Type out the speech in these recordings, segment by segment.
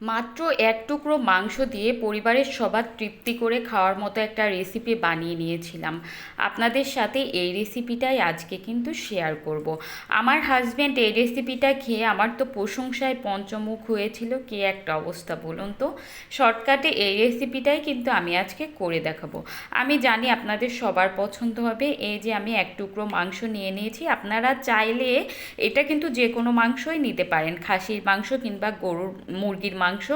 মাত্র এক টুকরো মাংস দিয়ে পরিবারের সবার তৃপ্তি করে খাওয়ার মতো একটা রেসিপি বানিয়ে নিয়েছিলাম। আপনাদের সাথে এই রেসিপিটাই আজকে কিন্তু শেয়ার করব। আমার হাজব্যান্ড এই রেসিপিটা খেয়ে আমার তো প্রশংসায় পঞ্চমুখ হয়েছিল, কি একটা অবস্থা বলুন তো? শর্টকাটে এই রেসিপিটাই কিন্তু আমি আজকে করে দেখাবো। আমি জানি আপনাদের সবার পছন্দ হবে, এই যে আমি এক টুকরো মাংস নিয়ে নিয়েছি, আপনারা চাইলে এটা কিন্তু যে কোনো মাংসই নিতে পারেন। খাসির মাংস কিংবা গরুর মুরগির মাংস মাংস।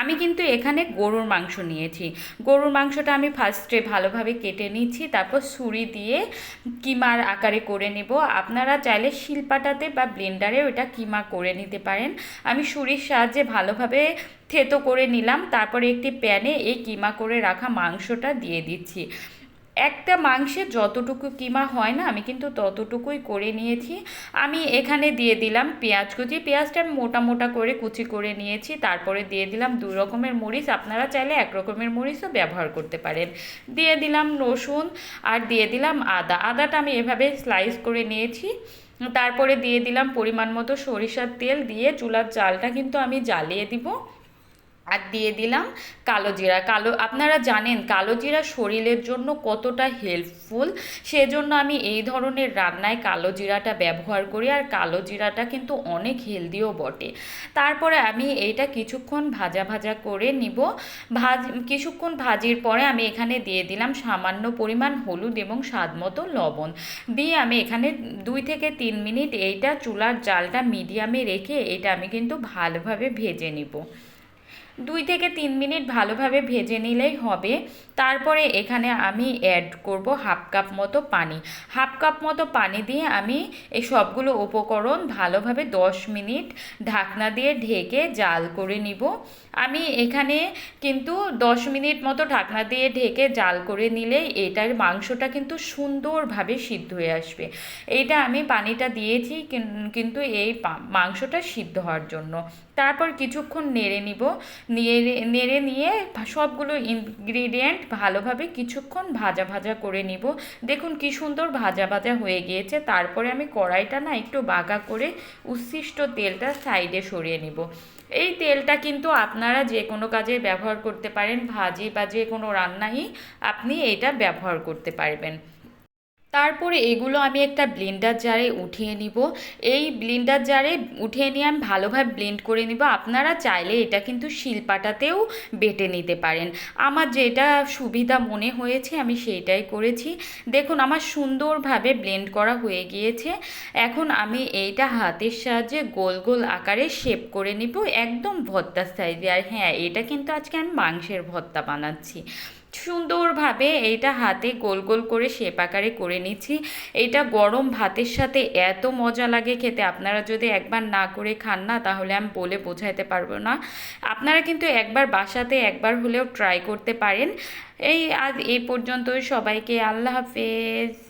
আমি কিন্তু এখানে গরুর মাংস নিয়েছি। গরুর মাংসটা আমি ফার্স্টে ভালোভাবে কেটে নিচ্ছি, তারপর ছুরি দিয়ে কিমার আকারে করে নেব। আপনারা চাইলে শিলপাটাতে বা ব্লেন্ডারে ওটা কিমা করে নিতে পারেন। আমি ছুরির সাহায্যে ভালোভাবে থেতো করে নিলাম, তারপরে একটি প্যানে এই কিমা করে রাখা মাংসটা দিয়ে দিচ্ছি। একটা মাংসে যতটুকু কিমা হয় না, আমি কিন্তু ততটুকুই করে নিয়েছি। আমি এখানে দিয়ে দিলাম পেঁয়াজ কুচি। পেঁয়াজটা আমি মোটা মোটা করে কুচি করে নিয়েছি। তারপরে দিয়ে দিলাম দু রকমের মরিচ। আপনারা চাইলে এক রকমের মরিচও ব্যবহার করতে পারেন। দিয়ে দিলাম রসুন আর দিয়ে দিলাম আদা। আদাটা আমি এভাবে স্লাইস করে নিয়েছি। তারপরে দিয়ে দিলাম পরিমাণ মতো সরিষার তেল দিয়ে চুলার জালটা কিন্তু আমি জ্বালিয়ে দিব। আর দিয়ে দিলাম, কালো জিরা। কালো, আপনারা জানেন, কালো জিরা শরীরের জন্য কতটা হেল্পফুল সেজন্য আমি এই ধরনের রান্নায় কালো জিরাটা ব্যবহার করি, আর কালো জিরাটা কিন্তু অনেক হেলদিও বটে। তারপরে আমি এইটা কিছুক্ষণ ভাজা ভাজা করে নিব। ভাজ, কিছুক্ষণ ভাজির পরে আমি এখানে দিয়ে দিলাম সামান্য পরিমাণ হলুদ এবং স্বাদ মতো লবণ। দিয়ে আমি এখানে দুই থেকে তিন মিনিট এইটা চুলার জালটা মিডিয়ামে রেখে এটা আমি কিন্তু ভালোভাবে ভেজে নিব। দুই থেকে তিন মিনিট ভালোভাবে ভেজে নিলেই হবে। তারপরে এখানে আমি অ্যাড করব হাফ কাপ মতো পানি। হাফ কাপ মতো পানি দিয়ে আমি এই সবগুলো উপকরণ ভালোভাবে দশ মিনিট ঢাকনা দিয়ে ঢেকে জাল করে নিব। আমি এখানে কিন্তু দশ মিনিট মতো ঢাকনা দিয়ে ঢেকে জাল করে নিলে এটার মাংসটা কিন্তু সুন্দরভাবে সিদ্ধ হয়ে আসবে। এইটা আমি পানিটা দিয়েছি কিন্তু এই মাংসটা সিদ্ধ হওয়ার জন্য। তারপর কিছুক্ষণ নেড়ে নিব। নেড়ে নেড়ে নিয়ে সবগুলো ইনগ্রিডিয়েন্ট ভালোভাবে কিছুক্ষণ ভাজা ভাজা করে নিব। দেখুন কি সুন্দর ভাজা ভাজা হয়ে গিয়েছে। তারপরে আমি কড়াইটা না একটু বাঁকা করে উচ্ছিষ্ট তেলটা সাইডে সরিয়ে নিব। এই তেলটা কিন্তু আপনারা যে কোনো কাজে ব্যবহার করতে পারেন। ভাজি বা যে কোনো রান্নাই আপনি এটা ব্যবহার করতে পারবেন। তারপরে এগুলো আমি একটা ব্লেন্ডার জারে উঠিয়ে নিব। এই ব্লেন্ডার জারে উঠিয়ে নিয়ে আমি ভালোভাবে ব্লেন্ড করে নিব। আপনারা চাইলে এটা কিন্তু শিলপাটাতেও বেটে নিতে পারেন। আমার যেটা সুবিধা মনে হয়েছে, আমি সেইটাই করেছি। দেখুন, আমার সুন্দরভাবে ব্লেন্ড করা হয়ে গিয়েছে। এখন আমি এইটা হাতের সাহায্যে গোল গোল আকারে শেপ করে নিব। একদম ভর্তার সাইজে আর হ্যাঁ এটা কিন্তু আজকে আমি মাংসের ভর্তা বানাচ্ছি। সুন্দরভাবে এইটা হাতে গোল গোল করে শেপ আকারে করে নিচ্ছি। এইটা গরম ভাতের সাথে এত মজা লাগে খেতে। আপনারা যদি একবার না করে খান না, তাহলে আমি বলে বোঝাইতে পারব না। আপনারা কিন্তু একবার বাসাতে একবার হলেও ট্রাই করতে পারেন। এই আজ এই পর্যন্তই। সবাইকে আল্লাহ হাফেজ।